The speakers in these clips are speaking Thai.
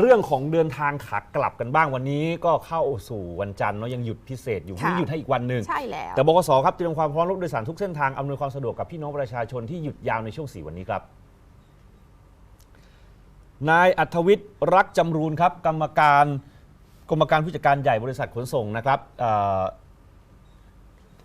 เรื่องของเดินทางขากลับกันบ้างวันนี้ก็เข้าสู่วันจันทร์เนาะยังหยุดพิเศษอยู่ค่ะนี่หยุดให้อีกวันหนึ่งใช่แล้วแต่บกสครับเตรียมความพร้อมรถโดยสารทุกเส้นทางอำนวยความสะดวกกับพี่น้องประชาชนที่หยุดยาวในช่วง4วันนี้ครับนายอัธวิทย์รักจำรูนครับ กรรมการกรรมการผู้จัดการใหญ่บริษัทขนส่งนะครับเ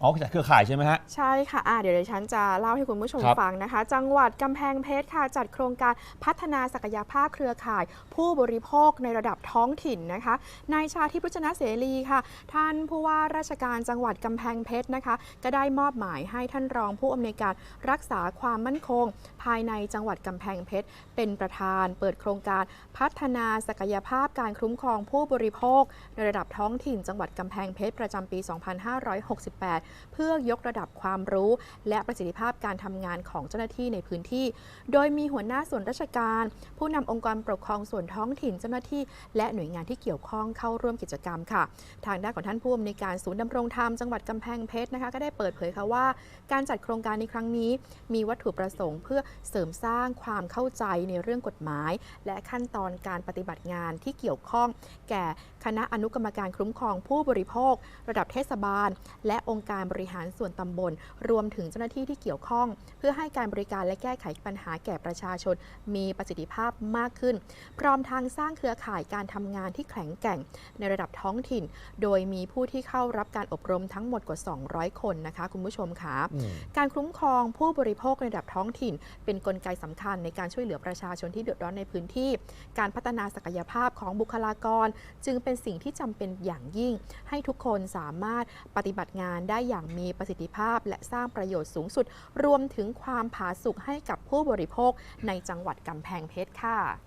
อ่ออ๋อจากเครือข่ายใช่ไหมฮะ ใช่ค่ะอะเดี๋ยวดิฉันจะเล่าให้คุณผู้ชมครับฟังนะคะ จังหวัดกำแพงเพชรค่ะ จัดโครงการพัฒนาศักยภาพเครือข่าย ผู้บริโภคในระดับท้องถิ่นนะคะ นายชาทิพย์รุจนะเสรีค่ะ ท่านผู้ว่าราชการจังหวัดกำแพงเพชรนะคะ ก็ได้มอบหมายให้ท่านรองผู้อำนวยการรักษาความมั่นคง ภายในจังหวัดกำแพงเพชรเป็นประธาน เปิดโครงการพัฒนาศักยภาพการคุ้มครองผู้บริโภค ในระดับท้องถิ่น จังหวัดกำแพงเพชรประจำปี 2568เพื่อยกระดับความรู้ และประสิทธิภาพการทำงานของเจ้าหน้าที่ในพื้นที่ โดยมีหัวหน้าส่วนราชการ ผู้นำองค์กรปกครองส่วนท้องถิ่นเจ้าหน้าที่ และหน่วยงานที่เกี่ยวข้องเข้าร่วมกิจกรรมค่ะ ทางด้านของท่านผู้อำนวยการศูนย์ดำรงธรรมจังหวัดกำแพงเพชรนะคะก็ได้เปิดเผยค่ะว่า การจัดโครงการในครั้งนี้ มีวัตถุประสงค์ เพื่อเสริมสร้างความเข้าใจในเรื่องกฎหมาย และขั้นตอนการปฏิบัติงานที่เกี่ยวข้อง แก่คณะอนุกรรมการคุ้มครองผู้บริโภค ระดับเทศบาล และองค์การบริหารส่วนตำบล รวมถึงเจ้าหน้าที่ที่เกี่ยวข้อง เพื่อให้การบริการและแก้ไขปัญหาแก่ประชาชน มีประสิทธิภาพมากขึ้น พร้อมทางสร้างเครือข่ายการทำงานที่แข็งแกร่ง ในระดับท้องถิ่น โดยมีผู้ที่เข้ารับการอบรมทั้งหมดกว่า 200 คนนะคะ คุณผู้ชมค่ะอืมการคุ้มครองผู้บริโภคในระดับท้องถิ่น เป็นนกลไกสำคัญในการช่วยเหลือประชาชนที่เดือดร้อนในพื้นที่ การพัฒนาศักยภาพของบุคลากร จึงเป็นสิ่งที่จำเป็นอย่างยิ่ง ให้ทุกคนสามารถปฏิบัติงานได้อย่างมีประสิทธิภาพ และสร้างประโยชน์สูงสุด รวมถึงความผาสุกให้กับผู้บริโภคในจังหวัดกำแพงเพชรค่ะ